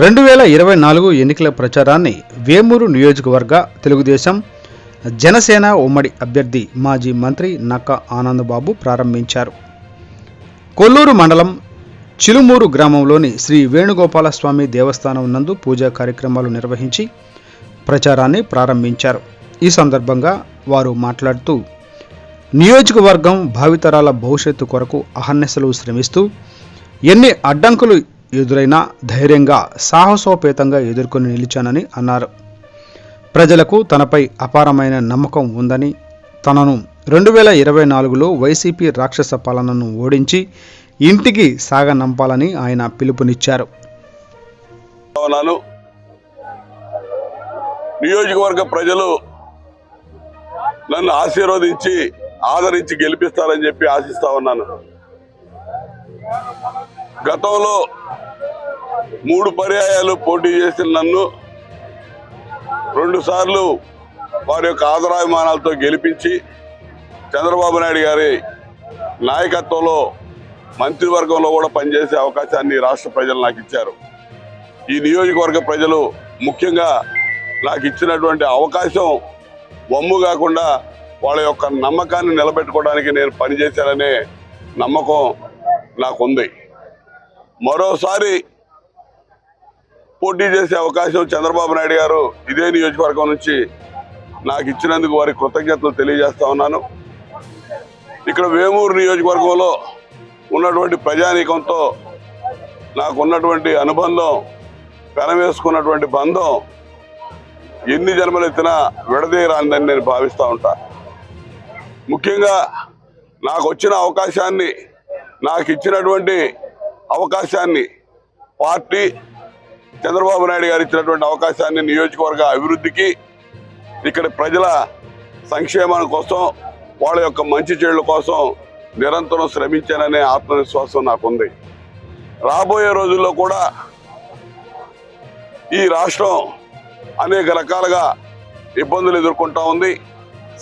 రెండు వేల ఇరవై నాలుగు ఎన్నికల ప్రచారాన్ని వేమూరు నియోజకవర్గ తెలుగుదేశం జనసేన ఉమ్మడి అభ్యర్థి మాజీ మంత్రి నక్క ఆనందబాబు ప్రారంభించారు. కొల్లూరు మండలం చిలుమూరు గ్రామంలోని శ్రీ వేణుగోపాల స్వామి దేవస్థానం నందు పూజా కార్యక్రమాలు నిర్వహించి ప్రచారాన్ని ప్రారంభించారు. ఈ సందర్భంగా వారు మాట్లాడుతూ నియోజకవర్గం భావితరాల భవిష్యత్తు కొరకు అహర్నిశలు శ్రమిస్తూ ఎన్ని అడ్డంకులు ఎదురైనా ధైర్యంగా సాహసోపేతంగా ఎదుర్కొని నిలిచానని అన్నారు. ప్రజలకు తనపై అపారమైన నమ్మకం ఉందని తనను రెండు వేల ఇరవై నాలుగులో వైసీపీ రాక్షస పాలనను ఓడించి ఇంటికి సాగనంపాలని ఆయన పిలుపునిచ్చారు. నియోజకవర్గ ప్రజలు నన్ను ఆశీర్వదించి ఆదరించి గెలిపిస్తారని చెప్పి ఆశిస్తా ఉన్నాను. గతంలో మూడు పర్యాయాలు పోటీ చేసిన నన్ను రెండుసార్లు వారి యొక్క ఆదరాభిమానాలతో గెలిపించి చంద్రబాబు నాయుడు గారి నాయకత్వంలో మంత్రివర్గంలో కూడా పనిచేసే అవకాశాన్ని రాష్ట్ర ప్రజలు నాకు ఇచ్చారు. ఈ నియోజకవర్గ ప్రజలు ముఖ్యంగా నాకు ఇచ్చినటువంటి అవకాశం వమ్ము కాకుండా వాళ్ళ యొక్క నమ్మకాన్ని నిలబెట్టుకోవడానికి నేను పనిచేశాననే నమ్మకం నాకుంది. మరోసారి పోటీ చేసే అవకాశం చంద్రబాబు నాయుడు గారు ఇదే నియోజకవర్గం నుంచి నాకు ఇచ్చినందుకు వారి కృతజ్ఞతలు తెలియజేస్తా ఉన్నాను. ఇక్కడ వేమూరు నియోజకవర్గంలో ఉన్నటువంటి ప్రజానీకంతో నాకు ఉన్నటువంటి అనుబంధం పెనవేసుకున్నటువంటి బంధం ఎన్ని జన్మలెత్తినా విడదీయరానిదని నేను భావిస్తూ ఉంటా. ముఖ్యంగా నాకు వచ్చిన అవకాశాన్ని నాకు ఇచ్చినటువంటి అవకాశాన్ని పార్టీ చంద్రబాబు నాయుడు గారు ఇచ్చినటువంటి అవకాశాన్ని నియోజకవర్గ అభివృద్ధికి ఇక్కడ ప్రజల సంక్షేమం కోసం వాళ్ళ యొక్క మంచి చెడుల కోసం నిరంతరం శ్రమించాననే ఆత్మవిశ్వాసం నాకుంది. రాబోయే రోజుల్లో కూడా ఈ రాష్ట్రం అనేక రకాలుగా ఇబ్బందులు ఎదుర్కొంటా ఉంది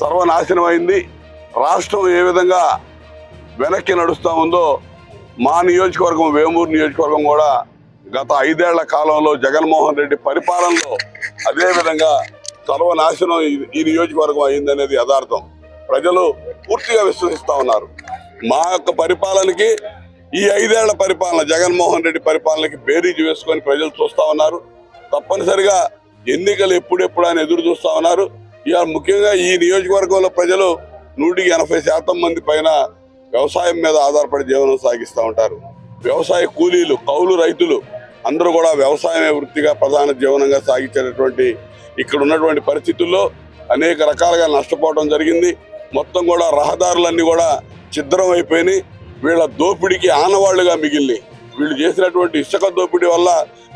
సర్వనాశనం అయింది. రాష్ట్రం ఏ విధంగా వెనక్కి నడుస్తూ ఉందో మా నియోజకవర్గం వేమూరు నియోజకవర్గం కూడా గత ఐదేళ్ళ కాలంలో జగన్మోహన్ రెడ్డి పరిపాలనలో అదేవిధంగా సర్వనాశనం ఈ- నియోజకవర్గం అయిందనేది యథార్థం. ప్రజలు పూర్తిగా విశ్వసిస్తూ ఉన్నారు. మా యొక్క పరిపాలనకి ఈ ఐదేళ్ళ పరిపాలన జగన్మోహన్ రెడ్డి పరిపాలనకి బేరీజు వేసుకొని ప్రజలు చూస్తూ ఉన్నారు. తప్పనిసరిగా ఎన్నికలు ఎప్పుడెప్పుడు అని ఎదురు చూస్తూ ఉన్నారు. ఇవాళ ముఖ్యంగా ఈ నియోజకవర్గంలో ప్రజలు నూటికి ఎనభై శాతం మంది పైన వ్యవసాయం మీద ఆధారపడి జీవనం సాగిస్తూ ఉంటారు. వ్యవసాయ కూలీలు కౌలు రైతులు అందరూ కూడా వ్యవసాయమే వృత్తిగా ప్రధాన జీవనంగా సాగించేటటువంటి ఇక్కడ ఉన్నటువంటి పరిస్థితుల్లో అనేక రకాలుగా నష్టపోవడం జరిగింది. మొత్తం కూడా రహదారులన్నీ కూడా ఛిద్రం అయిపోయినాయి. వీళ్ళ దోపిడీకి ఆనవాళ్ళుగా మిగిలినాయి వీళ్ళు చేసినటువంటి ఇసుక దోపిడీ వల్ల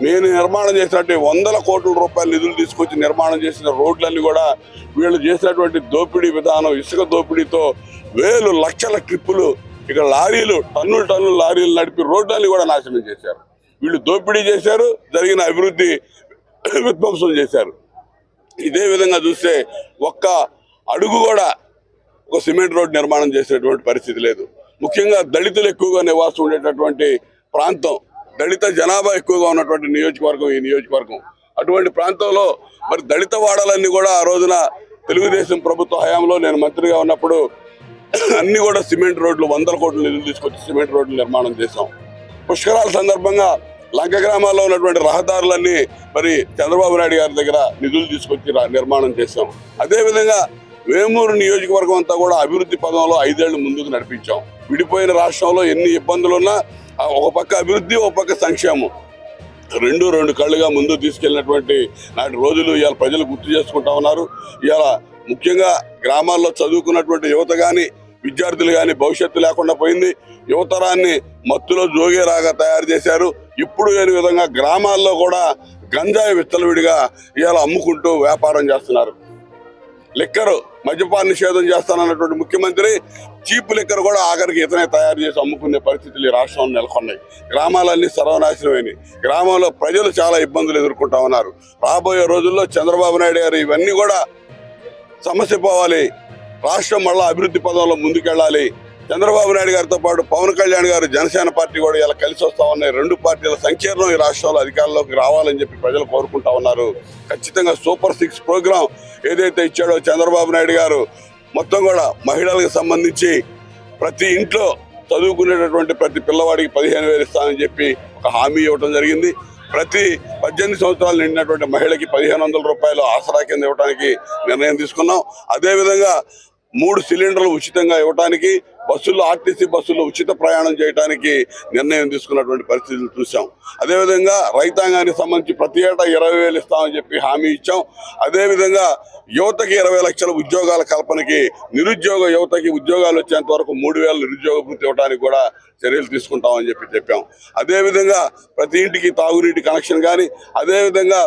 నేను నిర్మాణం చేసినటువంటి వందల కోట్ల రూపాయల నిధులు తీసుకొచ్చి నిర్మాణం చేసిన రోడ్లన్నీ కూడా వీళ్ళు చేసినటువంటి దోపిడీ విధానం ఇసుక దోపిడీతో వేలు లక్షల ట్రిప్పులు ఇక్కడ లారీలు టన్నులు టన్నులు లారీలు నడిపి రోడ్లన్నీ కూడా నాశనం చేశారు. వీళ్ళు దోపిడీ చేశారు జరిగిన అభివృద్ధి విధ్వంసం చేశారు. ఇదే విధంగా చూస్తే ఒక్క అడుగు కూడా ఒక సిమెంట్ రోడ్ నిర్మాణం చేసేటువంటి పరిస్థితి లేదు. ముఖ్యంగా దళితులు ఎక్కువగా నివాసం ఉండేటటువంటి ప్రాంతం దళిత జనాభా ఎక్కువగా ఉన్నటువంటి నియోజకవర్గం ఈ నియోజకవర్గం. అటువంటి ప్రాంతంలో మరి దళిత వాడలన్నీ కూడా ఆ రోజున తెలుగుదేశం ప్రభుత్వ హయాంలో నేను మంత్రిగా ఉన్నప్పుడు అన్ని కూడా సిమెంట్ రోడ్లు వందల కోట్ల నిధులు తీసుకొచ్చి సిమెంట్ రోడ్లు నిర్మాణం చేశాం. పుష్కరాల సందర్భంగా లంక గ్రామాల్లో ఉన్నటువంటి రహదారులన్నీ మరి చంద్రబాబు నాయుడు గారి దగ్గర నిధులు తీసుకొచ్చి రా- నిర్మాణం చేశాం. అదేవిధంగా వేమూరు నియోజకవర్గం అంతా కూడా అభివృద్ధి పదంలో ఐదేళ్ళు ముందుకు నడిపించాం. విడిపోయిన రాష్ట్రంలో ఎన్ని ఇబ్బందులు ఉన్నా ఆ ఒక పక్క అభివృద్ధి ఒక పక్క సంక్షేమం. రెండు రెండు కళ్ళుగా ముందు తీసుకెళ్ళినటువంటి నాటి రోజులు ఇవాళ ప్రజలు గుర్తు చేసుకుంటా ఉన్నారు. ఇవాళ ముఖ్యంగా గ్రామాల్లో చదువుకున్నటువంటి యువత కానీ విద్యార్థులు కానీ భవిష్యత్తు లేకుండా పోయింది. యువతరాన్ని మత్తులో జోగేలాగా తయారు చేశారు. ఇప్పుడు లేని విధంగా గ్రామాల్లో కూడా గంజాయి విత్తలవిడిగా ఇవాళ అమ్ముకుంటూ వ్యాపారం చేస్తున్నారు. లిక్కరు మద్యపాన నిషేధం చేస్తానన్నటువంటి ముఖ్యమంత్రి చీప్ లిక్కర్ కూడా ఆఖరికి ఇతనే తయారు చేసి అమ్ముకునే పరిస్థితులు ఈ రాష్ట్రంలో నెలకొన్నాయి. గ్రామాలన్నీ సర్వనాశనమైనవి. గ్రామంలో ప్రజలు చాలా ఇబ్బందులు ఎదుర్కొంటా ఉన్నారు. రాబోయే రోజుల్లో చంద్రబాబు నాయుడు గారు ఇవన్నీ కూడా సమస్య పోవాలి. రాష్ట్రం మళ్ళా అభివృద్ధి పదంలో ముందుకెళ్ళాలి. చంద్రబాబు నాయుడు గారితో పాటు పవన్ కళ్యాణ్ గారు జనసేన పార్టీ కూడా ఇలా కలిసి వస్తా ఉన్నాయి. రెండు పార్టీల సంకీర్ణం ఈ రాష్ట్రంలో అధికారంలోకి రావాలని చెప్పి ప్రజలు కోరుకుంటా ఉన్నారు. ఖచ్చితంగా సూపర్ సిక్స్ ప్రోగ్రాం ఏదైతే ఇచ్చాడో చంద్రబాబు నాయుడు గారు మొత్తం కూడా మహిళలకు సంబంధించి ప్రతి ఇంట్లో చదువుకునేటటువంటి ప్రతి పిల్లవాడికి పదిహేను వేలు ఇస్తానని చెప్పి ఒక హామీ ఇవ్వడం జరిగింది. ప్రతి పద్దెనిమిది సంవత్సరాలు నిండినటువంటి మహిళకి పదిహేను వందల రూపాయలు ఆసరా కింద ఇవ్వడానికి నిర్ణయం తీసుకున్నాం. అదేవిధంగా మూడు సిలిండర్లు ఉచితంగా ఇవ్వడానికి బస్సుల్లో ఆర్టీసీ బస్సుల్లో ఉచిత ప్రయాణం చేయడానికి నిర్ణయం తీసుకున్నటువంటి పరిస్థితులు చూసాం అదేవిధంగా రైతాంగానికి సంబంధించి ప్రతి ఏటా ఇరవై వేలు ఇస్తామని చెప్పి హామీ ఇచ్చాం. అదేవిధంగా యువతకి ఇరవై లక్షల ఉద్యోగాల కల్పనకి నిరుద్యోగ యువతకి ఉద్యోగాలు వచ్చేంత వరకు మూడు వేల నిరుద్యోగ వృత్తి ఇవ్వడానికి కూడా చర్యలు తీసుకుంటామని చెప్పి చెప్పాం. అదేవిధంగా ప్రతి ఇంటికి తాగునీటి కనెక్షన్ కానీ అదేవిధంగా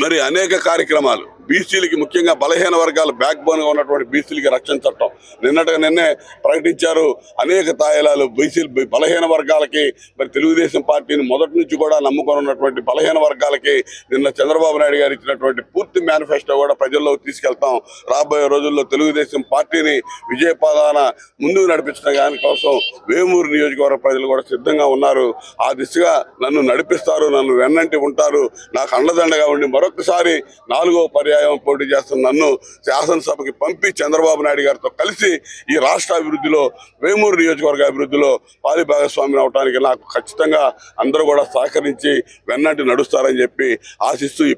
మరి అనేక కార్యక్రమాలు బీసీలకి ముఖ్యంగా బలహీన వర్గాలు బ్యాక్ బోన్గా ఉన్నటువంటి బీసీలకి రక్షణ చట్టం. నిన్నటిగా నిన్నే ప్రకటించారు అనేక తాయిలాలు బీసీలు బలహీన వర్గాలకి మరి తెలుగుదేశం పార్టీని మొదటి నుంచి కూడా నమ్ముకొని ఉన్నటువంటి బలహీన వర్గాలకి నిన్న చంద్రబాబు నాయుడు గారు ఇచ్చినటువంటి పూర్తి మేనిఫెస్టో కూడా ప్రజల్లో తీసుకెళ్తాం. రాబోయే రోజుల్లో తెలుగుదేశం పార్టీని విజయపాదాన ముందుకు నడిపించడం దానికోసం వేమూరు నియోజకవర్గ ప్రజలు కూడా సిద్ధంగా ఉన్నారు. ఆ దిశగా నన్ను నడిపిస్తారు నన్ను వెన్నంటి ఉంటారు. నాకు అండదండగా ఉండి మరొకసారి నాలుగో పర్యాయం పోటీ చేస్తున్న నన్ను శాసనసభకి పంపి చంద్రబాబు నాయుడు గారితో కలిసి ఈ రాష్ట్ర అభివృద్ధిలో వేమూరు నియోజకవర్గ అభివృద్ధిలో పాలి భాగస్వామ్యం అవడానికి నాకు ఖచ్చితంగా అందరూ కూడా సహకరించి వెన్నంటి నడుస్తారని చెప్పి ఆశిస్తూ ఈ